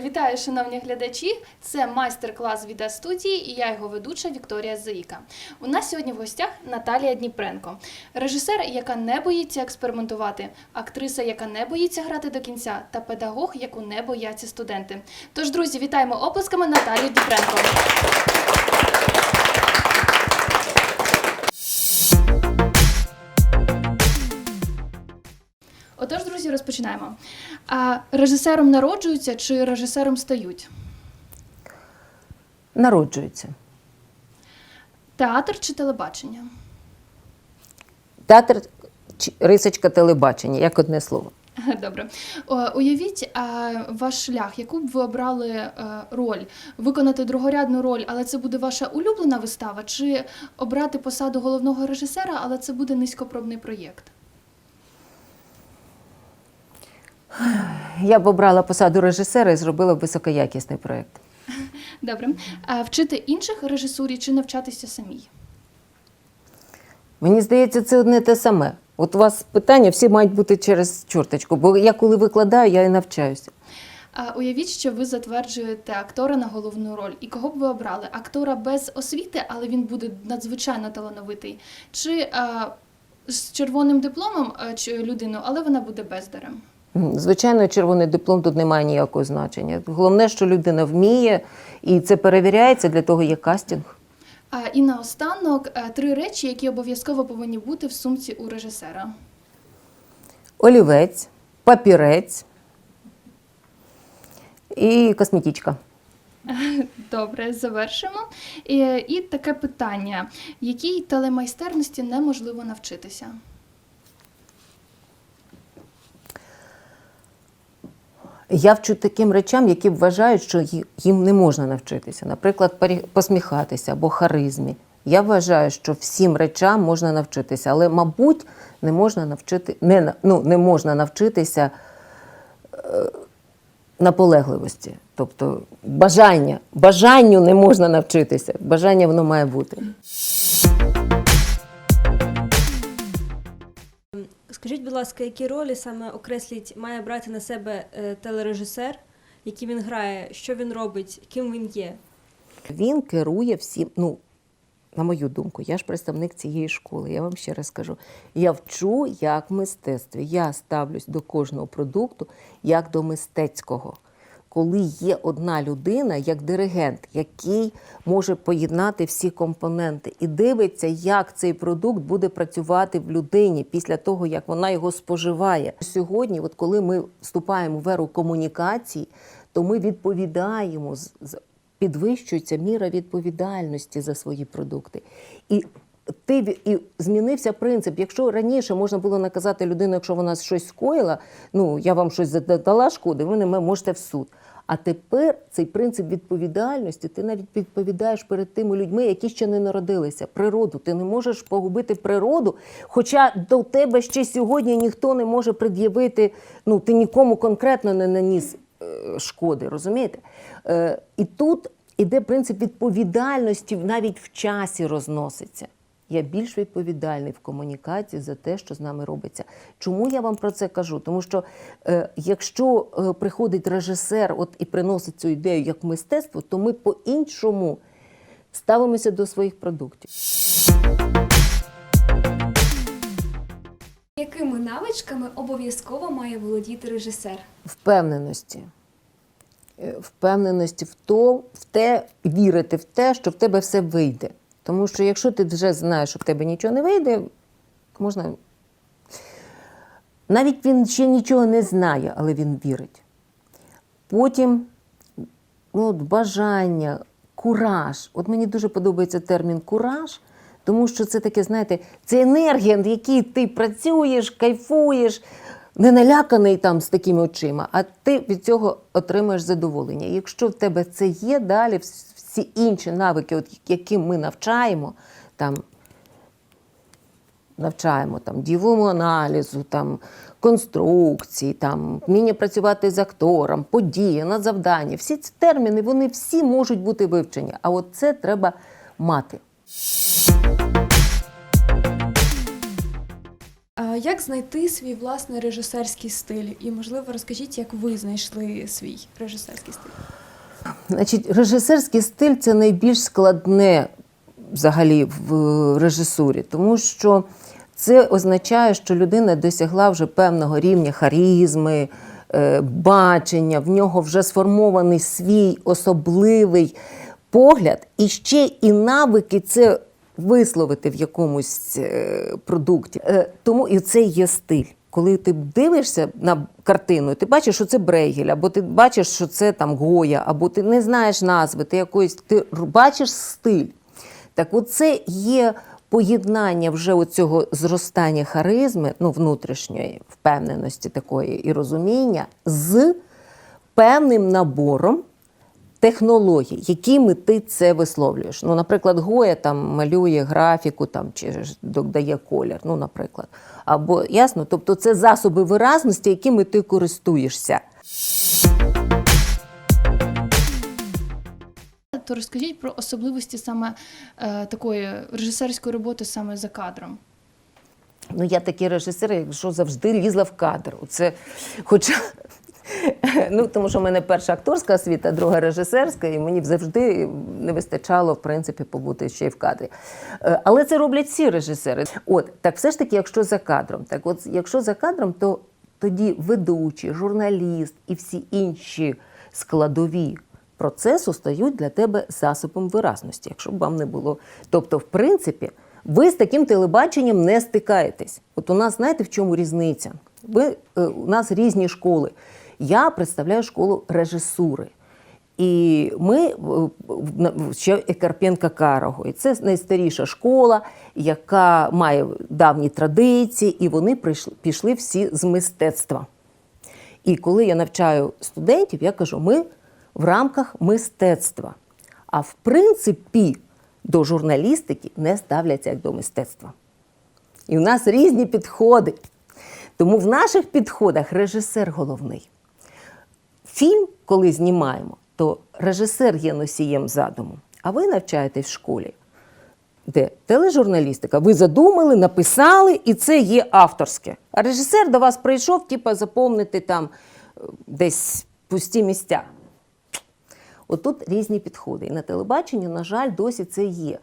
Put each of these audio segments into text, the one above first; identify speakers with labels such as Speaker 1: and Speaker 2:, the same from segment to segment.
Speaker 1: Вітаю, шановні глядачі! Це майстер-клас від студії і я його ведуча Вікторія Заїка. У нас сьогодні в гостях Наталія Дніпренко, режисер, яка не боїться експериментувати, актриса, яка не боїться грати до кінця, та педагог, яку не бояться студенти. Тож, друзі, вітаємо оплесками Наталію Дніпренко. Отож, друзі, розпочинаємо. А режисером народжуються чи режисером стають?
Speaker 2: Народжуються.
Speaker 1: Театр чи телебачення?
Speaker 2: Театр чи рисочка телебачення, як одне слово.
Speaker 1: Добре. Уявіть а, ваш шлях, яку б ви обрали е, роль, виконати другорядну роль, але це буде ваша улюблена вистава, чи обрати посаду головного режисера, але це буде низькопробний проєкт?
Speaker 2: Я б обрала посаду режисера і зробила б високоякісний проєкт.
Speaker 1: Добре. А вчити інших режисурі чи навчатися самій?
Speaker 2: Mені здається, це одне те саме. От у вас питання всі мають бути через чорточку, бо я коли викладаю, я і навчаюся.
Speaker 1: А, уявіть, що ви затверджуєте актора на головну роль. І кого б ви обрали? Актора без освіти, але він буде надзвичайно талановитий. Чи а, з червоним дипломом а, чи людину, але вона буде бездарем?
Speaker 2: Звичайно, червоний диплом тут не має ніякого значення. Головне, що людина вміє, і це перевіряється, для того є кастинг.
Speaker 1: І наостанок три речі, які обов'язково повинні бути в сумці у режисера.
Speaker 2: Олівець, папірець і косметичка.
Speaker 1: Добре, завершимо. І, і таке питання: якій телемайстерності неможливо навчитися?
Speaker 2: Я вчу таким речам, які вважають, що їм не можна навчитися. Наприклад, посміхатися або харизмі. Я вважаю, що всім речам можна навчитися, але, мабуть, не можна навчити, не, ну, не можна навчитися е, наполегливості. Тобто бажання. Бажанню не можна навчитися. Бажання воно має бути.
Speaker 3: Скажіть, будь ласка, які ролі саме окресліть має брати на себе е, телережисер, які він грає, що він робить, ким він є?
Speaker 2: Він керує всім. Ну, на мою думку, я ж представник цієї школи. Я вам ще раз кажу: я вчу як мистецтві. Я ставлюсь до кожного продукту як до мистецького. Коли є одна людина, як диригент, який може поєднати всі компоненти і дивиться, як цей продукт буде працювати в людині після того, як вона його споживає. Сьогодні, от коли ми вступаємо в еру комунікацій, то ми відповідаємо підвищується міра відповідальності за свої продукти. І ти і змінився принцип. Якщо раніше можна було наказати людину, якщо вона щось скоїла, ну я вам щось задала шкоди, ви не можете в суд. А тепер цей принцип відповідальності, ти навіть відповідаєш перед тими людьми, які ще не народилися. Природу. Ти не можеш погубити природу. Хоча до тебе ще сьогодні ніхто не може пред'явити, ну ти нікому конкретно не наніс е, шкоди, розумієте? Е, і тут іде принцип відповідальності навіть в часі розноситься. Я більш відповідальний в комунікації за те, що з нами робиться. Чому я вам про це кажу? Тому що е, якщо е, приходить режисер от, і приносить цю ідею як мистецтво, то ми по-іншому ставимося до своїх продуктів.
Speaker 4: Якими навичками обов'язково має володіти режисер?
Speaker 2: впевненості. Е, Впевненості в то, в те, вірити в те, що в тебе все вийде. Тому що якщо ти вже знаєш, що в тебе нічого не вийде, можна. Навіть він ще нічого не знає, але він вірить. Потім ну, от бажання, кураж. От мені дуже подобається термін кураж, тому що це таке, знаєте, це енергія, в якій ти працюєш, кайфуєш, не наляканий там з такими очима, а ти від цього отримаєш задоволення. Якщо в тебе це є, далі всі інші навики, от, яким ми навчаємо, там, навчаємо там дієвому аналізу, там конструкції, там вміння працювати з актором, події, надзавдання. Всі ці терміни вони всі можуть бути вивчені. А от це треба мати.
Speaker 4: Як знайти свій власний режисерський стиль? І, можливо, розкажіть, як ви знайшли свій режисерський стиль?
Speaker 2: Значить, режисерський стиль це найбільш складне взагалі в режисурі, тому що це означає, що людина досягла вже певного рівня харізми, е, бачення, в нього вже сформований свій особливий погляд, і ще і навики це висловити в якомусь е, продукті. Е, Тому і це є стиль. Коли ти дивишся на картину, ти бачиш, що це Брейгель, або ти бачиш, що це там Гоя, або ти не знаєш назви, ти якоїсь ти бачиш стиль. Так оце є поєднання вже оцього зростання харизми, ну, внутрішньої впевненості такої і розуміння з певним набором технологій, якими ти це висловлюєш. Ну, наприклад, Гоя там малює графіку там, чи ж додає колір, ну, наприклад. Або ясно, тобто це засоби виразності, якими ти користуєшся.
Speaker 1: То розкажіть про особливості саме е, такої режисерської роботи саме за кадром.
Speaker 2: Ну, я такий режисер, якщо завжди лізла в кадр. Це, хоча, ну, тому що в мене перша акторська освіта, друга режисерська, і мені завжди не вистачало, в принципі, побути ще й в кадрі. Е, Але це роблять всі режисери. От, так все ж таки, якщо за кадром, так от, якщо за кадром, то тоді ведучий, журналіст і всі інші складові процесу стають для тебе засобом виразності, якщо б вам не було. Тобто, в принципі, ви з таким телебаченням не стикаєтесь. От у нас, знаєте, в чому різниця? Ви, е, у нас різні школи. Я представляю школу режисури. І ми е, ще Карпенка Карого. І це найстаріша школа, яка має давні традиції, і вони прийшли, пішли всі з мистецтва. І коли я навчаю студентів, я кажу, ми в рамках мистецтва. А в принципі, до журналістики не ставляться як до мистецтва. І в нас різні підходи. Тому в наших підходах режисер головний. Фільм, коли знімаємо, то режисер є носієм задуму. А ви навчаєтесь в школі, де тележурналістика, ви задумали, написали, і це є авторське. А режисер до вас прийшов, типа, заповнити там е, десь пусті місця. Отут різні підходи. І на телебаченні, на жаль, досі це є.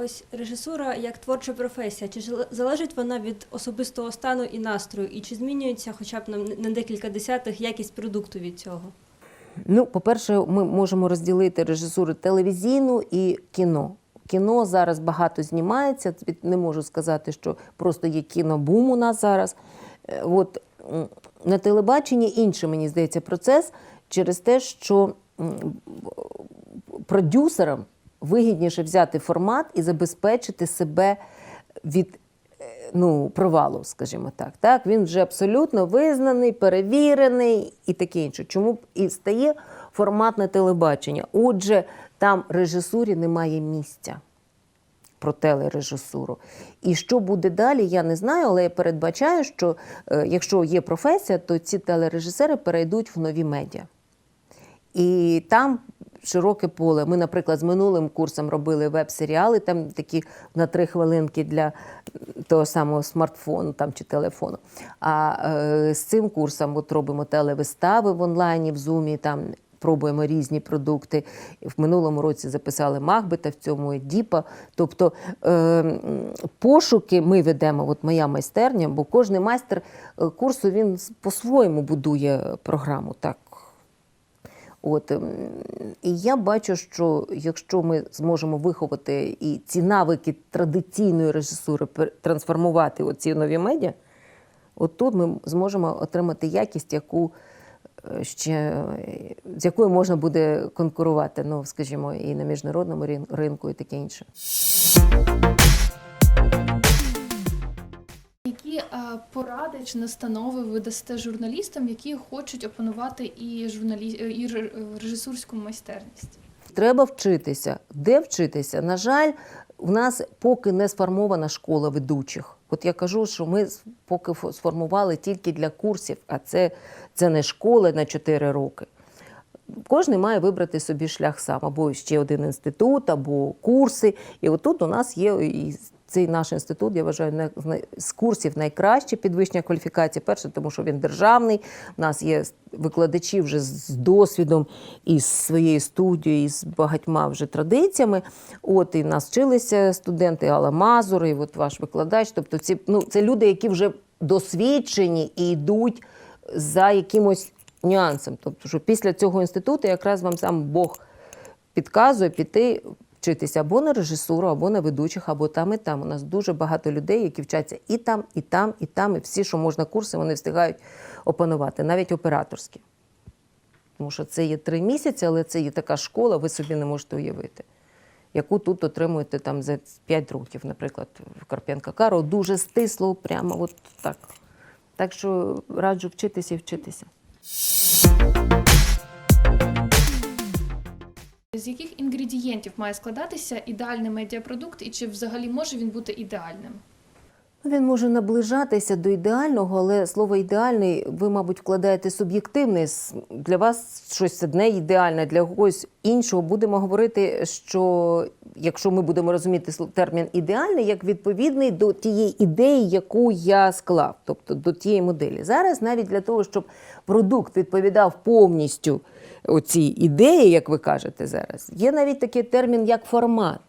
Speaker 3: Ось режисура як творча професія. Чи залежить вона від особистого стану і настрою? І чи змінюється хоча б на, декілька десятих якість продукту від цього?
Speaker 2: Ну, по-перше, ми можемо розділити режисуру телевізійну і кіно. Кіно зараз багато знімається. Не можу сказати, що просто є кінобум у нас зараз. Е, От на телебаченні інший, мені здається, процес через те, що продюсерам вигідніше взяти формат і забезпечити себе від е, ну, провалу, скажімо так. так. Він вже абсолютно визнаний, перевірений і таке інше. Чому б і стає форматне телебачення? Отже, там режисурі немає місця про телережисуру. І що буде далі, я не знаю, але я передбачаю, що е, якщо є професія, то ці телережисери перейдуть в нові медіа. І там широке поле. Ми, наприклад, з минулим курсом робили веб-серіали, там такі на три хвилинки для того самого смартфону там, чи телефону. А е, з цим курсом от робимо телевистави в онлайні, в зумі, там пробуємо різні продукти. В минулому році записали Махбета, в цьому Діпа. Тобто е, пошуки ми ведемо, от моя майстерня, бо кожен майстер е, курсу він по-своєму будує програму. так. От, ем, і я бачу, що якщо ми зможемо виховати і ці навики традиційної режисури трансформувати ці нові медіа, от тут ми зможемо отримати якість, яку е, ще, з якою можна буде конкурувати, ну, скажімо, і на міжнародному рин- ринку, і таке інше.
Speaker 1: Які е, поради чи настанови ви дасте журналістам, які хочуть опанувати і журналі... е, і е, режисурську майстерність?
Speaker 2: Треба вчитися. Де вчитися? На жаль, в нас поки не сформована школа ведучих. От я кажу, що ми поки сформували тільки для курсів, а це, це не школи на 4 роки. кожен має вибрати собі шлях сам, або ще один інститут, або курси. І отут у нас є цей наш інститут, я вважаю, з курсів найкраще підвищення кваліфікації. Перше, тому що він державний. У нас є викладачі вже з досвідом і з своєю студією, і з багатьма вже традиціями. От і нас вчилися студенти Алла Мазур, і от ваш викладач. Тобто, ці ну це люди, які вже досвідчені і йдуть за якимось нюансом. Тобто, що після цього інституту якраз вам сам Бог підказує піти вчитися або на режисуру, або на ведучих, або там і там. У нас дуже багато людей, які вчаться і там, і там, і там, і всі, що можна курси, вони встигають опанувати, навіть операторські. Тому що це є три місяці, але це є така школа, ви собі не можете уявити. Яку тут отримуєте там за 5 років, наприклад, в Карпенка Каро, дуже стисло, прямо от так. Так що раджу вчитися і вчитися.
Speaker 1: З яких інгредієнтів має складатися ідеальний медіапродукт, і чи взагалі може він бути ідеальним?
Speaker 2: Він може наближатися до ідеального, але слово ідеальний ви, мабуть, вкладаєте суб'єктивне. Для вас щось одне ідеальне, для когось іншого. Будемо говорити, що якщо ми будемо розуміти термін ідеальний, як відповідний до тієї ідеї, яку я склав, тобто до тієї моделі. Зараз навіть для того, щоб продукт відповідав повністю оцій ідеї, як ви кажете зараз, є навіть такий термін, як формат.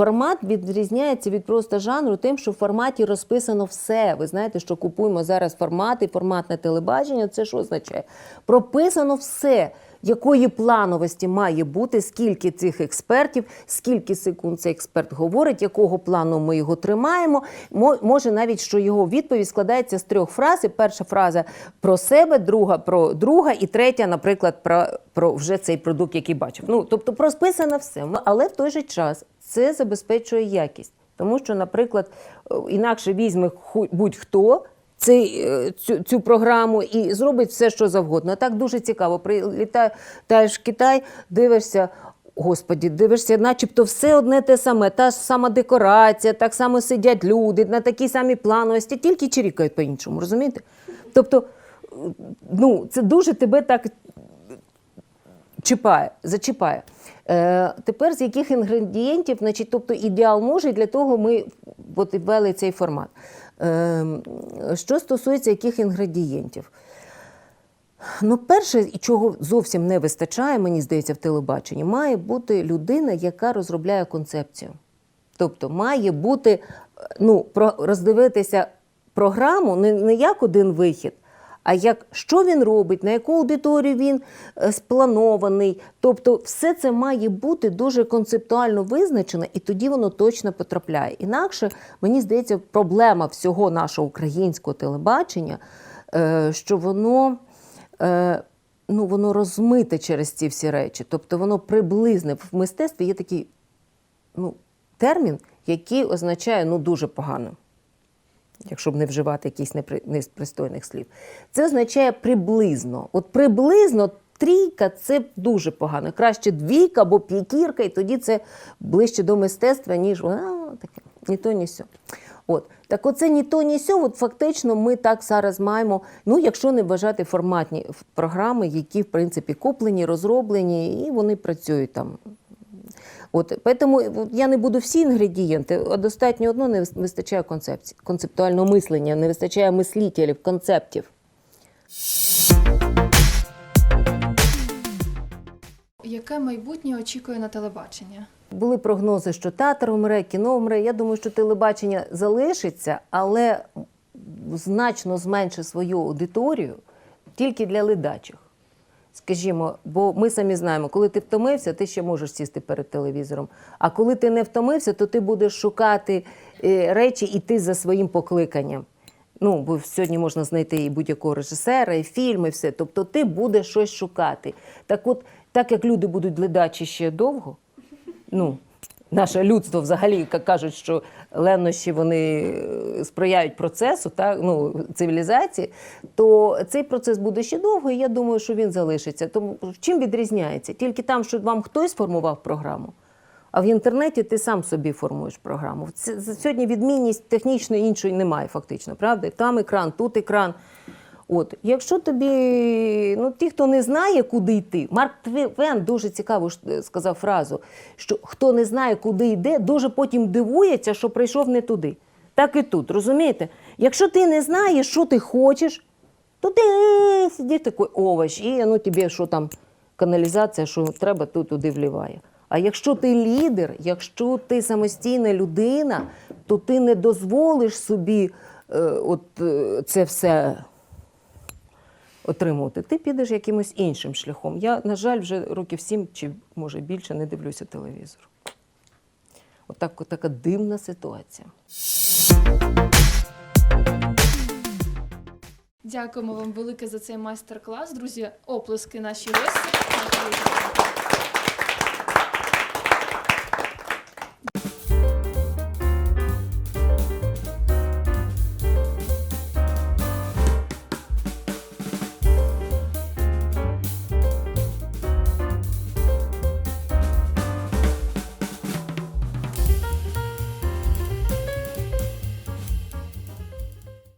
Speaker 2: Формат відрізняється від просто жанру тим, що в форматі розписано все. Ви знаєте, що купуємо зараз формати, форматне телебачення. Це що означає? Прописано все. Якої плановості має бути, скільки цих експертів, скільки секунд цей експерт говорить, якого плану ми його тримаємо. Мо- Може навіть що його відповідь складається з трьох фраз. Перша фраза про себе, друга про друга, і третя, наприклад, про, про вже цей продукт, який бачив. Ну тобто розписано все. Але в той же час це забезпечує якість. Тому що, наприклад, е, інакше візьме будь-хто е, цю, цю програму і зробить все, що завгодно. Так дуже цікаво. Прилітаєш в Китай, дивишся. Господі, дивишся, начебто все одне те саме, та ж сама декорація, так само сидять люди на такій самій плановості, тільки чирікають по-іншому, розумієте? Тобто, ну, це дуже тебе так чіпає, зачіпає. Е, тепер з яких інгредієнтів, значить, тобто ідеал може, і для того ми от ввели цей формат. Е, що стосується яких інгредієнтів? Ну, перше, чого зовсім не вистачає, мені здається, в телебаченні, має бути людина, яка розробляє концепцію. Тобто має бути, ну, роздивитися програму не, не як один вихід, а як що він робить, на яку аудиторію він е, спланований. Тобто, все це має бути дуже концептуально визначено, і тоді воно точно потрапляє. Інакше, мені здається, проблема всього нашого українського телебачення, е, що воно. Е, Ну, воно розмите через ці всі речі. Тобто воно приблизне. В мистецтві є такий ну, термін, який означає ну, дуже погано, якщо б не вживати непри... непристойних слів. Це означає приблизно. От приблизно трійка це дуже погано. Краще двійка або п'ятірка, і тоді це ближче до мистецтва, ніж а, таке, ні то, ні сьо. От. Так оце ні то, ні сьо, от фактично ми так зараз маємо, ну, якщо не вважати форматні програми, які, в принципі, куплені, розроблені, і вони працюють там От, тому от я не буду всі інгредієнти, а достатньо одно не вистачає концепції, концептуального мислення, не вистачає мислителів, концептів.
Speaker 1: Яке майбутнє очікує на телебачення?
Speaker 2: Були прогнози, що театр умре, кіно умре. Я думаю, що телебачення залишиться, але значно зменшить свою аудиторію тільки для ледачих. Скажімо, бо ми самі знаємо, коли ти втомився, ти ще можеш сісти перед телевізором. А коли ти не втомився, то ти будеш шукати е, речі іти за своїм покликанням. Ну, бо сьогодні можна знайти і будь-якого режисера, і фільми, і все. Тобто ти будеш щось шукати. Так от, так як люди будуть ледачі ще довго, ну, наше людство взагалі кажуть, що ленощі вони е, сприяють процесу, так, ну, цивілізації, то цей процес буде ще довго, і я думаю, що він залишиться. Тому чим відрізняється? Тільки там, що вам хтось формував програму, а в інтернеті ти сам собі формуєш програму. Сьогодні відмінність технічної іншої немає, фактично, правда? Там екран, тут екран. От, якщо тобі, ну ті, хто не знає, куди йти, Марк Твен дуже цікаво е, сказав фразу, що хто не знає, куди йде, дуже потім дивується, що прийшов не туди. Так і тут, розумієте? Якщо ти не знаєш, що ти хочеш, то ти сидиш такий овощ, і ну тобі що там каналізація, що треба, то туди вливає. А якщо ти лідер, якщо ти самостійна людина, то ти не дозволиш собі е, от, е, це все отримувати. Ти підеш якимось іншим шляхом. Я, на жаль, вже років сім чи може більше не дивлюся телевізор. Отак, от така дивна ситуація.
Speaker 1: Дякуємо вам велике за цей майстер-клас. Друзі, оплески наші гості.